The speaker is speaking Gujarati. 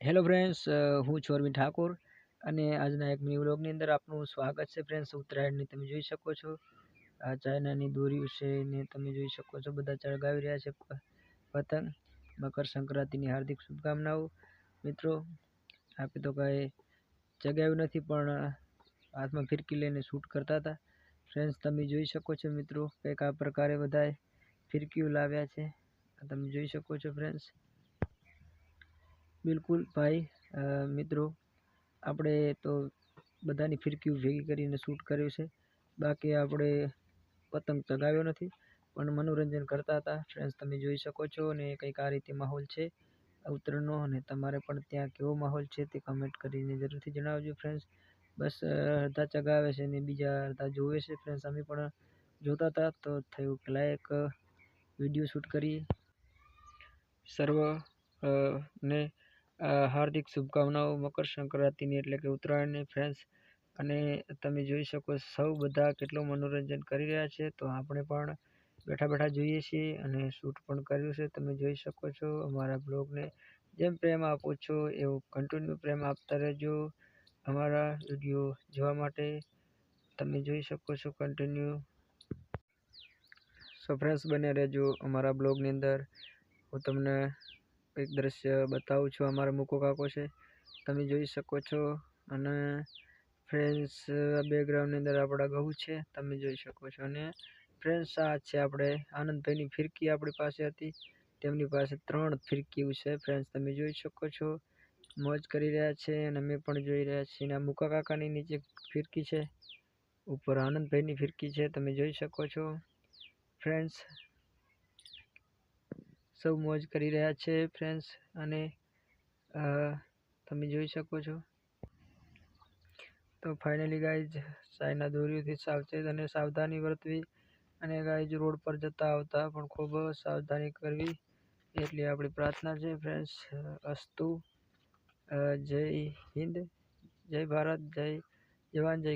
હેલો ફ્રેન્ડ્સ હું છું અરવિંદ ઠાકોર અને આજના એક ન્યૂ વ્લોગની અંદર આપનું સ્વાગત છે ફ્રેન્ડ્સ ઉત્તરાયણની તમે જોઈ શકો છો. આ ચાઇનાની દોરીઓ છે ને તમે જોઈ શકો છો. બધા ચળગાવી રહ્યા છે પતંગ, મકર સંક્રાંતિની હાર્દિક શુભકામનાઓ. મિત્રો આપણે તો કાંઈ ચગાવ્યું નથી પણ હાથમાં ફિરકી લઈને શૂટ કરતા હતા. ફ્રેન્ડ્સ તમે જોઈ શકો છો મિત્રો, કંઈક આ પ્રકારે બધાએ ફિરકીઓ લાવ્યા છે. તમે જોઈ શકો છો ફ્રેન્ડ્સ બિલકુલ ભાઈ મિત્રો, આપણે તો બધાની ફિરકીઓ ભેગી કરીને શૂટ કર્યું છે. બાકી આપણે પતંગ ચગાવ્યો નથી, પણ મનોરંજન કરતા હતા. ફ્રેન્ડ્સ તમે જોઈ શકો છો અને કંઈક આ રીતે માહોલ છે. ઉત્તરાયણનો અને તમારે પણ ત્યાં કેવો માહોલ છે તે કમેન્ટ કરીને જરૂરથી જણાવજો ફ્રેન્ડ્સ બસ અડધા ચગાવે છે ને બીજા અડધા જોવે છે. ફ્રેન્ડ્સ અમે પણ જોતા હતા, તો થયું કે લાયક વીડિયો શૂટ કરીએ સર્વ ને હાર્દિક શુભકામનાઓ મકર સંક્રાંતિની એટલે કે ઉત્તરાયણની ફ્રેન્ડ્સ અને તમે જોઈ શકો સૌ બધા કેટલું મનોરંજન કરી રહ્યા છે. તો આપણે પણ બેઠા બેઠા જોઈએ છીએ અને શૂટ પણ કર્યું છે. તમે જોઈ શકો છો અમારા બ્લોગને જેમ પ્રેમ આપો છો, એવું કન્ટિન્યુ પ્રેમ આપતા રહેજો અમારા વીડિયો જોવા માટે. તમે જોઈ શકો છો કન્ટિન્યુ સો ફ્રેન્ડ્સ બને રહેજો અમારા બ્લોગની અંદર. હું તમને એક દ્રશ્ય બતાવું છું અમારા મૂકો કાકો છે. તમે જોઈ શકો છો. અને ફ્રેન્ડ્સ બેકગ્રાઉન્ડની અંદર આપણા ઘઉં છે. તમે જોઈ શકો છો. અને ફ્રેન્ડ્સ આ છે આપણે આનંદભાઈની ફિરકી આપણી પાસે હતી. તેમની પાસે ત્રણ ફિરકીઓ છે. ફ્રેન્ડ્સ તમે જોઈ શકો છો. મોજ કરી રહ્યા છે અને અમે પણ જોઈ રહ્યા છીએ. અને મુકા કાકાની નીચે ફિરકી છે. ઉપર આનંદભાઈની ફિરકી છે. તમે જોઈ શકો છો. ફ્રેન્ડ્સ સૌ મોજ કરી રહ્યા છે ફ્રેન્ડ્સ અને તમે જોઈ શકો છો. તો ફાઇનલી ગાઈઝ ચાઇના દોરીઓથી સાવચેત અને સાવધાની વર્તવી અને ગાઈઝ રોડ પર જતા આવતા પણ ખૂબ સાવધાની કરવી એટલી આપણી પ્રાર્થના છે ફ્રેન્ડ્સ અસ્તુ જય હિન્દ, જય ભારત, જય જવાન, જય